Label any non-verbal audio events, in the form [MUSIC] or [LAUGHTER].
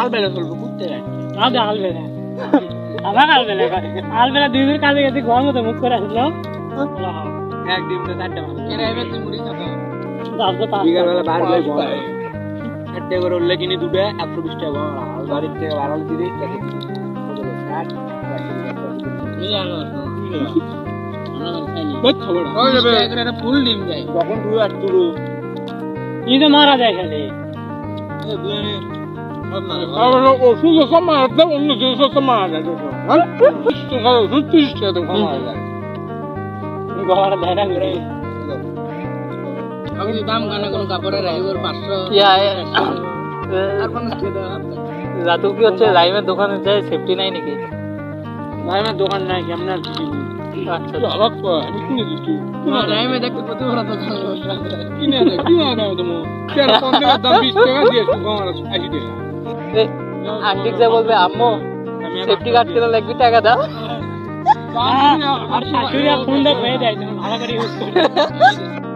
আলবেলা চলবো ঘুরতে যাচ্ছি আমাদের আলবেলা। আমার আলবেলা আলবেলা দুই দিন কাজে গেছে ঘর মতো মুখ করে আসলো। একদিন তো চারটে মাস এরা এবার তুই মুড়ি খাব। বিকালবেলা বার হলে চারটে করে উঠলে কিনি দুটো একশো বিশ টাকা। বাড়ির থেকে বাড়াল দিদি ফুল ডিম যায় তখন তুই আর তুই মারা যায় খালি। ওষুধ সব মারা দেয় অন্য জিনিস সব মারা যায় ওষুধ তিরিশ টাকা তো মারা যায় গলাটা দেয় না ঘুরে আমি দাম কানে কোনো কাপড়ের রাইবার পাঁচশো আর টাকা রাতু কি হচ্ছে লাইমের দোকানে যায় সেফটি নাই নাকি? লাইমের দোকান নাই, কেমন দিয়েছি আমার আশি টাকা। আন্টি যা বলবে আম্মু সেফটি গার্ড কেনা লাগবে টাকা দাও। আর শাশুড়ি ফোন দেয় যায় তুমি ভালো করে ইউজ করো। [LAUGHS]